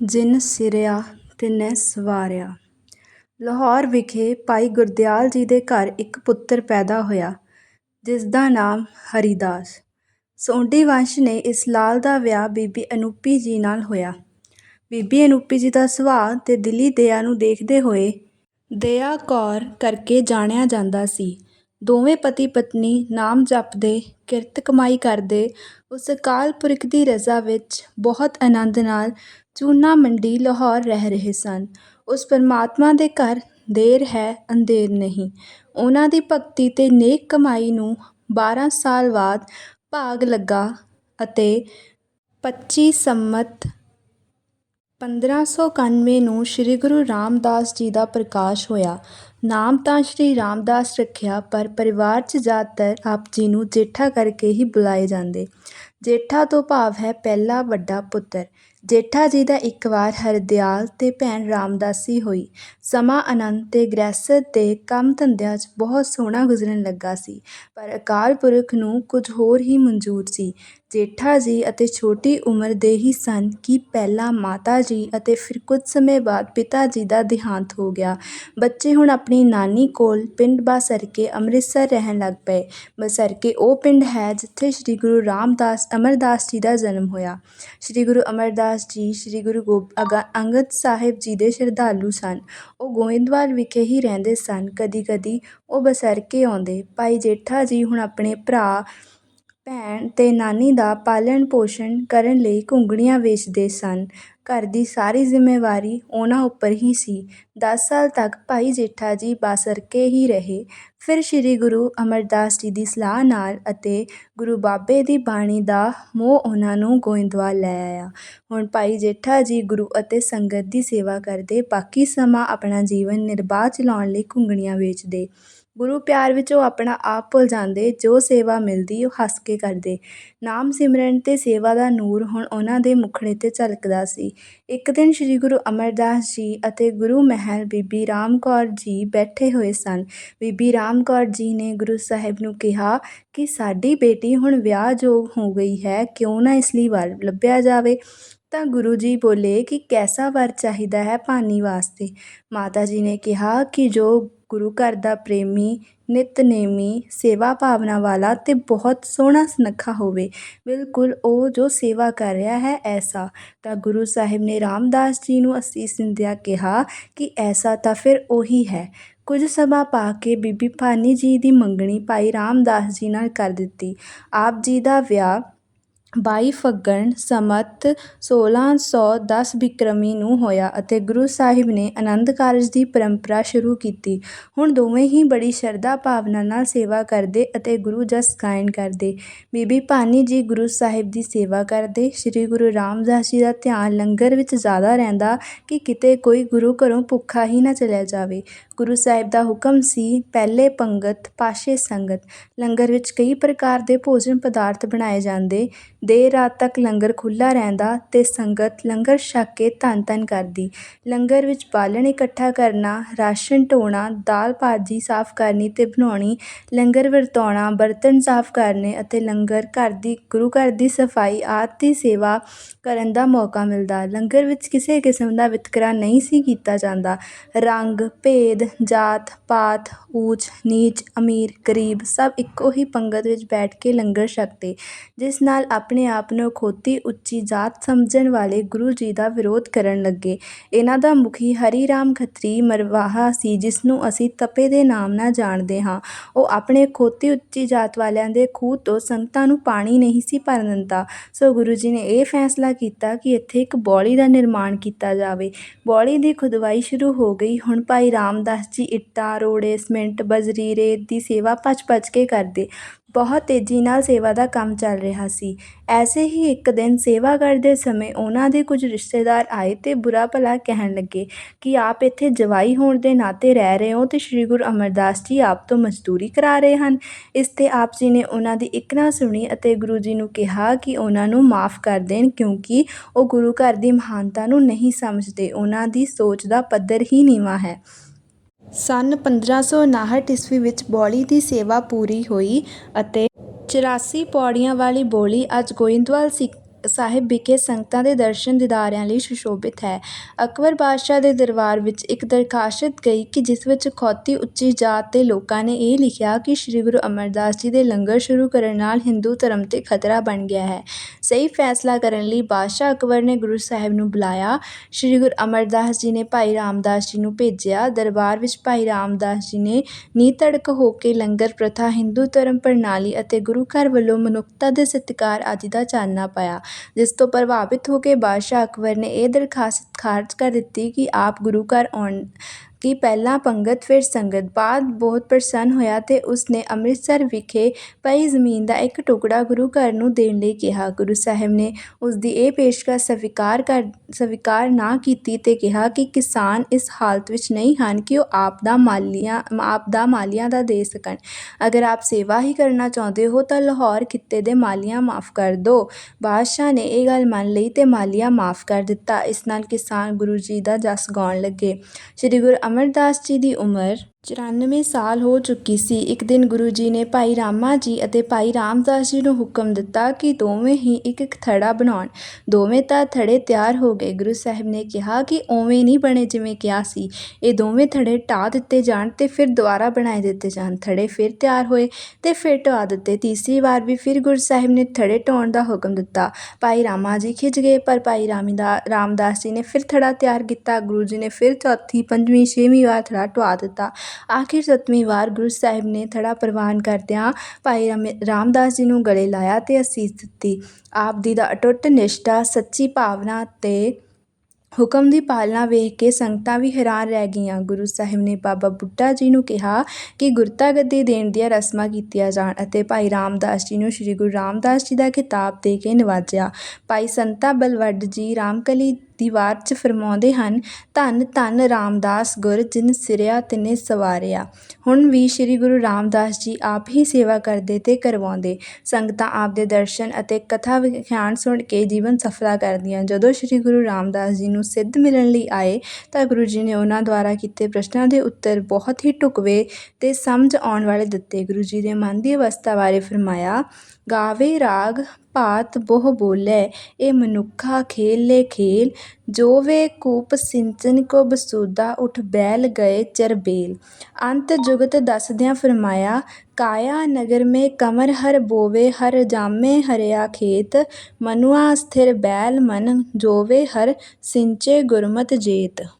ਜਿਨ ਸਿਰਿਆ ਤਿਨੈ ਸਵਾਰਿਆ। ਲਾਹੌਰ ਵਿਖੇ ਭਾਈ ਗੁਰਦਿਆਲ ਜੀ ਦੇ ਘਰ ਇੱਕ ਪੁੱਤਰ ਪੈਦਾ ਹੋਇਆ, ਜਿਸ ਦਾ ਨਾਮ ਹਰੀਦਾਸ। ਸੋਢੀ ਵੰਸ਼ ਨੇ ਇਸ ਲਾਲ ਦਾ ਵਿਆਹ ਬੀਬੀ ਅਨੂਪੀ ਜੀ ਨਾਲ ਹੋਇਆ। ਬੀਬੀ ਅਨੂਪੀ ਜੀ ਦਾ ਸੁਭਾਅ ਤੇ ਦਿਲੀ ਦਇਆ ਨੂੰ ਦੇਖਦੇ ਹੋਏ ਦਇਆ ਕੌਰ ਕਰਕੇ ਜਾਣਿਆ ਜਾਂਦਾ ਸੀ। ਦੋਵੇਂ ਪਤੀ ਪਤਨੀ ਨਾਮ ਜਪਦੇ, ਕਿਰਤ ਕਮਾਈ ਕਰਦੇ, ਉਸ ਅਕਾਲ ਪੁਰਖ ਦੀ ਰਜ਼ਾ ਵਿੱਚ ਬਹੁਤ ਆਨੰਦ ਨਾਲ ਚੂਨਾ ਮੰਡੀ ਲਾਹੌਰ ਰਹਿ ਰਹੇ ਸਨ। ਉਸ ਪਰਮਾਤਮਾ ਦੇ ਘਰ ਦੇਰ ਹੈ, ਅੰਧੇਰ ਨਹੀਂ। ਉਹਨਾਂ ਦੀ ਭਗਤੀ ਤੇ ਨੇਕ ਕਮਾਈ ਨੂੰ 12 ਸਾਲ ਬਾਅਦ ਭਾਗ ਲੱਗਾ ਅਤੇ 25 ਸੰਮਤ 1591 ਨੂੰ ਸ੍ਰੀ ਗੁਰੂ ਰਾਮਦਾਸ ਜੀ ਦਾ ਪ੍ਰਕਾਸ਼ ਹੋਇਆ। ਨਾਮ ਤਾਂ ਸ੍ਰੀ ਰਾਮਦਾਸ ਰੱਖਿਆ, ਪਰ ਪਰਿਵਾਰ 'ਚ ਜ਼ਿਆਦਾਤਰ ਆਪ ਜੀ ਨੂੰ ਜੇਠਾ ਕਰਕੇ ਹੀ ਬੁਲਾਏ ਜਾਂਦੇ। ਜੇਠਾ ਤੋਂ ਭਾਵ ਹੈ ਪਹਿਲਾ ਵੱਡਾ ਪੁੱਤਰ। ਜੇਠਾ ਜੀ ਦਾ ਇੱਕ ਵਾਰ ਹਰਦਿਆਲ ਤੇ ਭੈਣ ਰਾਮਦਾਸੀ ਹੋਈ। ਸਮਾਂ ਆਨੰਦ ਤੇ ਗ੍ਰਹਿਸਤ ਦੇ ਕੰਮ ਧੰਦਿਆਂ 'ਚ ਬਹੁਤ ਸੋਹਣਾ ਗੁਜ਼ਰਨ ਲੱਗਾ ਸੀ, ਪਰ ਅਕਾਲ ਪੁਰਖ ਨੂੰ ਕੁਝ ਹੋਰ ਹੀ ਮਨਜ਼ੂਰ ਸੀ। ਜੇਠਾ ਜੀ ਅਤੇ ਛੋਟੀ ਉਮਰ ਦੇ ਹੀ ਸਨ ਕਿ ਪਹਿਲਾਂ ਮਾਤਾ ਜੀ ਅਤੇ ਫਿਰ ਕੁਝ ਸਮੇਂ ਬਾਅਦ ਪਿਤਾ ਜੀ ਦਾ ਦੇਹਾਂਤ ਹੋ ਗਿਆ। ਬੱਚੇ ਹੁਣ ਆਪਣੀ ਨਾਨੀ ਕੋਲ ਪਿੰਡ ਬਾਸਰਕੇ ਅੰਮ੍ਰਿਤਸਰ ਰਹਿਣ ਲੱਗ ਪਏ। ਬਸਰਕੇ ਉਹ ਪਿੰਡ ਹੈ ਜਿੱਥੇ ਸ੍ਰੀ ਗੁਰੂ ਰਾਮਦਾਸ ਅਮਰਦਾਸ ਜੀ ਦਾ ਜਨਮ ਹੋਇਆ। ਸ੍ਰੀ ਗੁਰੂ ਅਮਰਦਾਸ ਜੀ ਸ੍ਰੀ ਗੁਰੂ ਗੋ ਅਗਾ, ਅੰਗਦ ਸਾਹਿਬ ਜੀ ਦੇ ਸ਼ਰਧਾਲੂ ਸਨ। ਉਹ ਗੋਇੰਦਵਾਲ ਵਿਖੇ ਹੀ ਰਹਿੰਦੇ ਸਨ। ਕਦੀ ਕਦੀ ਉਹ ਬਸਰਕੇ ਆਉਂਦੇ। ਭਾਈ ਜੇਠਾ ਜੀ ਹੁਣ ਆਪਣੇ ਭਰਾ ਭੈਣ ਅਤੇ ਨਾਨੀ ਦਾ ਪਾਲਣ ਪੋਸ਼ਣ ਕਰਨ ਲਈ ਘੁੰਗਣੀਆਂ ਵੇਚਦੇ ਸਨ। ਘਰ ਦੀ ਸਾਰੀ ਜ਼ਿੰਮੇਵਾਰੀ ਉਹਨਾਂ ਉੱਪਰ ਹੀ ਸੀ। ਦਸ ਸਾਲ ਤੱਕ ਭਾਈ ਜੇਠਾ ਜੀ ਬਾਸਰਕੇ ਹੀ ਰਹੇ। ਫਿਰ ਸ੍ਰੀ ਗੁਰੂ ਅਮਰਦਾਸ ਜੀ ਦੀ ਸਲਾਹ ਨਾਲ ਅਤੇ ਗੁਰੂ ਬਾਬੇ ਦੀ ਬਾਣੀ ਦਾ ਮੋਹ ਉਹਨਾਂ ਨੂੰ ਗੋਇੰਦਵਾਲ ਲੈ ਆਇਆ। ਹੁਣ ਭਾਈ ਜੇਠਾ ਜੀ ਗੁਰੂ ਅਤੇ ਸੰਗਤ ਦੀ ਸੇਵਾ ਕਰਦੇ ਬਾਕੀ ਸਮਾਂ ਆਪਣਾ ਜੀਵਨ ਨਿਰਬਾਹ ਚਲਾਉਣ ਲਈ ਘੁੰਗਣੀਆਂ ਵੇਚਦੇ। ਗੁਰੂ ਪਿਆਰ ਵਿੱਚ ਉਹ ਆਪਣਾ ਆਪ ਭੁੱਲ ਜਾਂਦੇ, ਜੋ ਸੇਵਾ ਮਿਲਦੀ ਉਹ ਹੱਸ ਕੇ ਕਰਦੇ। ਨਾਮ ਸਿਮਰਨ ਅਤੇ ਸੇਵਾ ਦਾ ਨੂਰ ਹੁਣ ਉਹਨਾਂ ਦੇ ਮੁਖੜੇ ਤੇ ਝਲਕਦਾ ਸੀ। ਇੱਕ ਦਿਨ ਸ੍ਰੀ ਗੁਰੂ ਅਮਰਦਾਸ ਜੀ ਅਤੇ ਗੁਰੂ ਮਹਿਲ ਬੀਬੀ ਰਾਮ ਕੌਰ ਜੀ ਬੈਠੇ ਹੋਏ ਸਨ। ਬੀਬੀ ਰਾਮ ਕੌਰ ਜੀ ਨੇ ਗੁਰੂ ਸਾਹਿਬ ਨੂੰ ਕਿਹਾ ਕਿ ਸਾਡੀ ਬੇਟੀ ਹੁਣ ਵਿਆਹਯੋਗ ਹੋ ਗਈ ਹੈ, ਕਿਉਂ ਨਾ ਇਸ ਲਈ ਵਰ ਲੱਭਿਆ ਜਾਵੇ? ਤਾਂ ਗੁਰੂ ਜੀ ਬੋਲੇ ਕਿ ਕੈਸਾ ਵਰ ਚਾਹੀਦਾ ਹੈ ਭਾਨੀ ਵਾਸਤੇ? ਮਾਤਾ ਜੀ ਨੇ ਕਿਹਾ ਕਿ ਜੋ ਗੁਰੂ ਘਰ ਦਾ ਪ੍ਰੇਮੀ ਨਿਤਨੇਮੀ ਸੇਵਾ ਭਾਵਨਾ ਵਾਲਾ ਅਤੇ ਬਹੁਤ ਸੋਹਣਾ ਸੁਨੱਖਾ ਹੋਵੇ। ਬਿਲਕੁਲ ਉਹ ਜੋ ਸੇਵਾ ਕਰ ਰਿਹਾ ਹੈ, ਐਸਾ। ਤਾਂ ਗੁਰੂ ਸਾਹਿਬ ਨੇ ਰਾਮਦਾਸ ਜੀ ਨੂੰ ਅਸੀਸ ਦਿੰਦਿਆਂ ਕਿਹਾ ਕਿ ਐਸਾ ਤਾਂ ਫਿਰ ਉਹੀ ਹੈ। ਕੁਝ ਸਮਾਂ ਪਾ ਕੇ ਬੀਬੀ ਭਾਨੀ ਜੀ ਦੀ ਮੰਗਣੀ ਭਾਈ ਰਾਮਦਾਸ ਜੀ ਨਾਲ ਕਰ ਦਿੱਤੀ। ਆਪ ਜੀ ਦਾ ਵਿਆਹ ਬਾਈ ਫੱਗਣ ਸੰਮਤ 1610 ਬਿਕਰਮੀ ਨੂੰ ਹੋਇਆ ਅਤੇ ਗੁਰੂ ਸਾਹਿਬ ਨੇ ਆਨੰਦ ਕਾਰਜ ਦੀ ਪਰੰਪਰਾ ਸ਼ੁਰੂ ਕੀਤੀ। ਹੁਣ ਦੋਵੇਂ ਹੀ ਬੜੀ ਸ਼ਰਧਾ ਭਾਵਨਾ ਨਾਲ ਸੇਵਾ ਕਰਦੇ ਅਤੇ ਗੁਰੂ ਜਸ ਗਾਇਨ ਕਰਦੇ। ਬੀਬੀ ਭਾਨੀ ਜੀ ਗੁਰੂ ਸਾਹਿਬ ਦੀ ਸੇਵਾ ਕਰਦੇ। ਸ੍ਰੀ ਗੁਰੂ ਰਾਮਦਾਸ ਜੀ ਦਾ ਧਿਆਨ ਲੰਗਰ ਵਿੱਚ ਜ਼ਿਆਦਾ ਰਹਿੰਦਾ ਕਿ ਕਿਤੇ ਕੋਈ ਗੁਰੂ ਘਰੋਂ ਭੁੱਖਾ ਹੀ ਨਾ ਚਲਿਆ ਜਾਵੇ। ਗੁਰੂ ਸਾਹਿਬ ਦਾ ਹੁਕਮ ਸੀ ਪਹਿਲੇ ਪੰਗਤ, ਪਾਸ਼ੇ ਸੰਗਤ। ਲੰਗਰ ਵਿੱਚ ਕਈ ਪ੍ਰਕਾਰ ਦੇ ਭੋਜਨ ਪਦਾਰਥ ਬਣਾਏ ਜਾਂਦੇ। ਦੇਰ ਰਾਤ ਤੱਕ ਲੰਗਰ ਖੁੱਲ੍ਹਾ ਰਹਿੰਦਾ ਅਤੇ ਸੰਗਤ ਲੰਗਰ ਛਕ ਕੇ ਧੰਨ ਧੰਨ ਕਰਦੀ। ਲੰਗਰ ਵਿੱਚ ਬਾਲਣ ਇਕੱਠਾ ਕਰਨਾ, ਰਾਸ਼ਨ ਢੋਣਾ, ਦਾਲ ਭਾਜੀ ਸਾਫ਼ ਕਰਨੀ ਅਤੇ ਬਣਾਉਣੀ, ਲੰਗਰ ਵਰਤਾਉਣਾ, ਬਰਤਨ ਸਾਫ਼ ਕਰਨੇ ਅਤੇ ਲੰਗਰ ਘਰ ਦੀ, ਗੁਰੂ ਘਰ ਦੀ ਸਫ਼ਾਈ ਆਦਿ ਦੀ ਸੇਵਾ ਕਰਨ ਦਾ ਮੌਕਾ ਮਿਲਦਾ। ਲੰਗਰ ਵਿੱਚ ਕਿਸੇ ਕਿਸਮ ਦਾ ਵਿਤਕਰਾ ਨਹੀਂ ਸੀ ਕੀਤਾ ਜਾਂਦਾ। ਰੰਗ, ਭੇਦ, ਜਾਤ, ਪਾਤ, ਊਚ, ਨੀਚ, ਅਮੀਰ, ਗਰੀਬ ਸਭ ਇੱਕੋ ਹੀ ਪੰਗਤ ਵਿੱਚ ਬੈਠ ਕੇ ਲੰਗਰ ਛਕਦੇ, ਜਿਸ ਨਾਲ ਆਪਣੇ ਆਪ ਨੂੰ ਖੋਤੀ ਉੱਚੀ ਜਾਤ ਸਮਝਣ ਵਾਲੇ ਗੁਰੂ ਜੀ ਦਾ ਵਿਰੋਧ ਕਰਨ ਲੱਗੇ। ਇਹਨਾਂ ਦਾ ਮੁਖੀ ਹਰੀ ਰਾਮ ਖੱਤਰੀ ਮਰਵਾਹਾ ਸੀ ਜਿਸਨੂੰ ਅਸੀਂ ਤਪੇ ਦੇ ਨਾਮ ਨਾਲ ਜਾਣਦੇ ਹਾਂ। ਉਹ ਆਪਣੇ ਖੋਤੀ ਉੱਚੀ ਜਾਤ ਵਾਲਿਆਂ ਦੇ ਖੂਹ ਤੋਂ ਸੰਗਤਾਂ ਨੂੰ ਪਾਣੀ ਨਹੀਂ ਸੀ ਭਰਨ ਦਿੰਦਾ। ਸੋ ਗੁਰੂ ਜੀ ਨੇ ਇਹ ਫੈਸਲਾ ਕੀਤਾ ਕਿ ਇੱਥੇ ਇੱਕ ਬੌਲੀ ਦਾ ਨਿਰਮਾਣ ਕੀਤਾ ਜਾਵੇ। ਬੌਲੀ ਦੀ ਖੁਦਵਾਈ ਸ਼ੁਰੂ ਹੋ ਗਈ। ਹੁਣ ਭਾਈ ਰਾਮਦਾਸ ਜੀ ਇੱਟਾਂ, ਰੋੜੇ, ਸੀਮੈਂਟ, ਬਜਰੀ, ਰੇਤ ਦੀ ਸੇਵਾ ਭੱਜ ਭੱਜ ਕੇ ਕਰਦੇ। ਬਹੁਤ ਤੇਜ਼ੀ ਨਾਲ ਸੇਵਾ ਦਾ ਕੰਮ ਚੱਲ ਰਿਹਾ ਸੀ। ਐਸੇ ਹੀ ਇੱਕ ਦਿਨ ਸੇਵਾ ਕਰਦੇ ਸਮੇਂ ਉਹਨਾਂ ਦੇ ਕੁਝ ਰਿਸ਼ਤੇਦਾਰ ਆਏ ਅਤੇ ਬੁਰਾ ਭਲਾ ਕਹਿਣ ਲੱਗੇ ਕਿ ਆਪ ਇੱਥੇ ਜਵਾਈ ਹੋਣ ਦੇ ਨਾਤੇ ਰਹਿ ਰਹੇ ਹੋ ਅਤੇ ਸ੍ਰੀ ਗੁਰੂ ਅਮਰਦਾਸ ਜੀ ਆਪ ਤੋਂ ਮਜ਼ਦੂਰੀ ਕਰਾ ਰਹੇ ਹਨ। ਇਸ ਤੇ ਆਪ ਜੀ ਨੇ ਉਹਨਾਂ ਦੀ ਇੱਕ ਨਾ ਸੁਣੀ ਅਤੇ ਗੁਰੂ ਜੀ ਨੂੰ ਕਿਹਾ ਕਿ ਉਹਨਾਂ ਨੂੰ ਮਾਫ ਕਰ ਦੇਣ ਕਿਉਂਕਿ ਉਹ ਗੁਰੂ ਘਰ ਦੀ ਮਹਾਨਤਾ ਨੂੰ ਨਹੀਂ ਸਮਝਦੇ। ਉਹਨਾਂ ਦੀ ਸੋਚ ਦਾ ਪੱਧਰ ਹੀ ਨੀਵਾਂ ਹੈ। ਸੰਨ 1559 ਈਸਵੀ ਵਿੱਚ ਬੌਲੀ ਦੀ ਸੇਵਾ ਪੂਰੀ ਹੋਈ ਅਤੇ 84 ਪੌੜੀਆਂ ਵਾਲੀ ਬੌਲੀ ਅੱਜ ਗੋਇੰਦਵਾਲ ਸਿੱਖ ਸਾਹਿਬ ਵਿਖੇ ਸੰਗਤਾਂ ਦੇ ਦਰਸ਼ਨ ਦੀਦਾਰਿਆਂ ਲਈ ਸੁਸ਼ੋਭਿਤ ਹੈ। ਅਕਬਰ ਬਾਦਸ਼ਾਹ ਦੇ ਦਰਬਾਰ ਵਿੱਚ ਇੱਕ ਦਰਖਾਸਤ ਗਈ ਕਿ ਜਿਸ ਵਿੱਚ ਖੌਤੀ ਉੱਚੀ ਜਾਤ ਦੇ ਲੋਕਾਂ ਨੇ ਇਹ ਲਿਖਿਆ ਕਿ ਸ੍ਰੀ ਗੁਰੂ ਅਮਰਦਾਸ ਜੀ ਦੇ ਲੰਗਰ ਸ਼ੁਰੂ ਕਰਨ ਨਾਲ ਹਿੰਦੂ ਧਰਮ 'ਤੇ ਖਤਰਾ ਬਣ ਗਿਆ ਹੈ। ਸਹੀ ਫੈਸਲਾ ਕਰਨ ਲਈ ਬਾਦਸ਼ਾਹ ਅਕਬਰ ਨੇ ਗੁਰੂ ਸਾਹਿਬ ਨੂੰ ਬੁਲਾਇਆ। ਸ੍ਰੀ ਗੁਰੂ ਅਮਰਦਾਸ ਜੀ ਨੇ ਭਾਈ ਰਾਮਦਾਸ ਜੀ ਨੂੰ ਭੇਜਿਆ। ਦਰਬਾਰ ਵਿੱਚ ਭਾਈ ਰਾਮਦਾਸ ਜੀ ਨੇ ਨੀਤੜਕ ਹੋ ਕੇ ਲੰਗਰ ਪ੍ਰਥਾ, ਹਿੰਦੂ ਧਰਮ ਪ੍ਰਣਾਲੀ ਅਤੇ ਗੁਰੂ ਘਰ ਵੱਲੋਂ ਮਨੁੱਖਤਾ ਦੇ ਸਤਿਕਾਰ ਆਦਿ ਦਾ ਚਾਨਣਾ ਪਾਇਆ। ਜਿਸ ਤੋਂ ਪ੍ਰਭਾਵਿਤ ਹੋ ਕੇ ਬਾਦਸ਼ਾਹ ਅਕਬਰ ਨੇ ਇਹ ਦਰਖਾਸਤ ਖਾਰਜ ਕਰ ਦਿੱਤੀ ਕਿ ਆਪ ਗੁਰੂ ਘਰ ਆਉਣ ਕਿ ਪਹਿਲਾਂ ਪੰਗਤ, ਫਿਰ ਸੰਗਤ। ਬਾਅਦ ਬਹੁਤ ਪ੍ਰਸੰਨ ਹੋਇਆ ਤੇ ਉਸ ਨੇ ਅੰਮ੍ਰਿਤਸਰ ਵਿਖੇ ਪਈ ਜ਼ਮੀਨ ਦਾ ਇੱਕ ਟੁਕੜਾ ਗੁਰੂ ਘਰ ਨੂੰ ਦੇਣ ਲਈ ਕਿਹਾ। ਗੁਰੂ ਸਾਹਿਬ ਨੇ ਉਸ ਦੀ ਇਹ ਪੇਸ਼ਕਸ਼ ਸਵੀਕਾਰ ਕਰ, ਸਵੀਕਾਰ ਨਾ ਕੀਤੀ ਤੇ ਕਿਹਾ ਕਿ ਕਿਸਾਨ ਇਸ ਹਾਲਤ ਵਿੱਚ ਨਹੀਂ ਹਨ ਕਿ ਉਹ ਆਪ ਦਾ ਮਾਲੀਆ ਆਪ ਦਾ ਮਾਲੀਆਂ ਦਾ ਦੇ ਸਕਣ। ਅਗਰ ਆਪ ਸੇਵਾ ਹੀ ਕਰਨਾ ਚਾਹੁੰਦੇ ਹੋ ਤਾਂ ਲਾਹੌਰ ਖਿੱਤੇ ਦੇ ਮਾਲੀਆਂ ਮਾਫ ਕਰ ਦਿਓ ਬਾਦਸ਼ਾਹ ਨੇ ਇਹ ਗੱਲ ਮੰਨ ਲਈ ਤੇ ਮਾਲੀਆ ਮਾਫ ਕਰ ਦਿੱਤਾ। ਇਸ ਨਾਲ ਕਿਸਾਨ ਗੁਰੂ ਜੀ ਦਾ ਜਸ ਗਾਉਣ ਲੱਗੇ। ਸ੍ਰੀ ਗੁਰੂ ਅਮਰਦਾਸ ਜੀ ਦੀ ਉਮਰ 94 ਸਾਲ ਹੋ ਚੁੱਕੀ ਸੀ। ਇੱਕ ਦਿਨ ਗੁਰੂ ਜੀ ਨੇ ਭਾਈ ਰਾਮਾ ਜੀ ਅਤੇ ਭਾਈ ਰਾਮਦਾਸ ਜੀ ਨੂੰ ਹੁਕਮ ਦਿੱਤਾ ਕਿ ਦੋਵੇਂ ਹੀ ਇੱਕ ਇੱਕ ਥੜਾ ਬਣਾਉਣ। ਦੋਵੇਂ ਤਾਂ ਥੜੇ ਤਿਆਰ ਹੋ ਗਏ। ਗੁਰੂ ਸਾਹਿਬ ਨੇ ਕਿਹਾ ਕਿ ਉਵੇਂ ਨਹੀਂ ਬਣੇ ਜਿਵੇਂ ਕਿਹਾ ਸੀ। ਇਹ ਦੋਵੇਂ ਥੜੇ ਢਾਹ ਦਿੱਤੇ ਜਾਣ ਤੇ ਫਿਰ ਦੁਬਾਰਾ ਬਣਾਏ ਦਿੱਤੇ ਜਾਣ। ਥੜੇ ਫਿਰ ਤਿਆਰ ਹੋਏ ਤੇ ਫਿਰ ਢਾਹ ਦਿੱਤੇ। ਤੀਸਰੀ ਵਾਰ ਵੀ ਫਿਰ ਗੁਰੂ ਸਾਹਿਬ ਨੇ ਥੜੇ ਢਾਉਣ ਦਾ ਹੁਕਮ ਦਿੱਤਾ। ਭਾਈ ਰਾਮਾ ਜੀ ਖਿੱਚ ਗਏ, ਪਰ ਭਾਈ ਰਾਮਦਾ ਰਾਮਦਾਸ ਜੀ ਨੇ ਫਿਰ ਥੜਾ ਤਿਆਰ ਕੀਤਾ। ਗੁਰੂ ਜੀ ਨੇ ਫਿਰ ਚੌਥੀ, ਪੰਜਵੀਂ, ਛੇਵੀਂ ਵਾਰ ਥੜਾ ਢਵਾ ਦਿੱਤਾ। ਆਖਿਰ ਸੱਤਵੀਂ ਵਾਰ ਗੁਰੂ ਸਾਹਿਬ ਨੇ ਥੜਾ ਪ੍ਰਵਾਨ ਕਰਦਿਆਂ ਭਾਈ ਰਾਮਦਾਸ ਜੀ ਨੂੰ ਗਲੇ ਲਾਇਆ ਤੇ ਅਸੀਸ ਦਿੱਤੀ। ਆਪ ਦੀ ਦਾ ਅਟੁੱਟ ਨਿਸ਼ਠਾ, ਸੱਚੀ ਭਾਵਨਾ ਤੇ ਹੁਕਮ ਦੀ ਪਾਲਣਾ ਵੇਖ ਕੇ ਸੰਗਤਾਂ ਵੀ ਹੈਰਾਨ ਰਹਿ ਗਈਆਂ। ਗੁਰੂ ਸਾਹਿਬ ਨੇ ਬਾਬਾ ਬੁੱਢਾ ਜੀ ਨੂੰ ਕਿਹਾ ਕਿ ਗੁਰਤਾ ਗੱਦੀ ਦੇਣ ਦੀਆਂ ਰਸਮਾਂ ਕੀਤੀਆਂ ਜਾਣ ਅਤੇ ਭਾਈ ਰਾਮਦਾਸ ਜੀ ਨੂੰ ਸ੍ਰੀ ਗੁਰੂ ਰਾਮਦਾਸ ਜੀ ਦਾ ਖਿਤਾਬ ਦੇ ਕੇ ਨਵਾਜਿਆ। ਭਾਈ ਸੰਤਾ ਬਲਵੱਡ ਜੀ ਰਾਮਕਲੀ ਦੀਵਾਰ 'ਚ ਫਰਮਾਉਂਦੇ ਹਨ, ਧੰਨ ਧੰਨ ਰਾਮਦਾਸ ਗੁਰ ਜਿਨ ਸਿਰਿਆ ਤਿਨੇ ਸਵਾਰਿਆ। ਹੁਣ ਵੀ ਸ੍ਰੀ ਗੁਰੂ ਰਾਮਦਾਸ ਜੀ ਆਪ ਹੀ ਸੇਵਾ ਕਰਦੇ ਤੇ ਕਰਵਾਉਂਦੇ। ਸੰਗਤਾਂ ਆਪ ਦੇ ਦਰਸ਼ਨ ਅਤੇ ਕਥਾ ਵਿਖਿਆਨ ਸੁਣ ਕੇ ਜੀਵਨ ਸਫਲਾ ਕਰਦੀਆਂ। ਜਦੋਂ ਸ੍ਰੀ ਗੁਰੂ ਰਾਮਦਾਸ ਜੀ ਨੂੰ ਸਿੱਧ ਮਿਲਣ ਲਈ ਆਏ, ਤਾਂ ਗੁਰੂ ਜੀ ਨੇ ਉਹਨਾਂ ਦੁਆਰਾ ਕੀਤੇ ਪ੍ਰਸ਼ਨਾਂ ਦੇ ਉੱਤਰ ਬਹੁਤ ਹੀ ਢੁਕਵੇਂ ਤੇ ਸਮਝ ਆਉਣ ਵਾਲੇ ਦਿੱਤੇ। ਗੁਰੂ ਜੀ ਦੇ ਮਨ ਦੀ ਅਵਸਥਾ ਬਾਰੇ ਫਰਮਾਇਆ, ਗਾਵੇ ਰਾਗ ਭਾਤ ਬਹੁ ਬੋਲੇ, ਇਹ ਮਨੁੱਖਾ ਖੇਲੇ ਖੇਲ ਜੋ ਵੇ ਕੂਪ ਸਿੰਚਨ ਕੋ ਬਸੂਦਾ ਉਠ ਬੈਲ ਗਏ ਚਰਬੇਲ ਅੰਤ ਜੁਗਤ ਦੱਸਦਿਆਂ ਫਰਮਾਇਆ, ਕਾਇਆ ਨਗਰ ਮੇ ਕਮਰ ਹਰ ਬੋਵੇ, ਹਰ ਜਾਮੇ ਹਰਿਆ ਖੇਤ, ਮਨੁਆ ਸਥਿਰ ਬੈਲ ਮਨ, ਜੋਵੇ ਹਰ ਸਿੰਚੇ ਗੁਰਮਤਿ ਜੇਤ।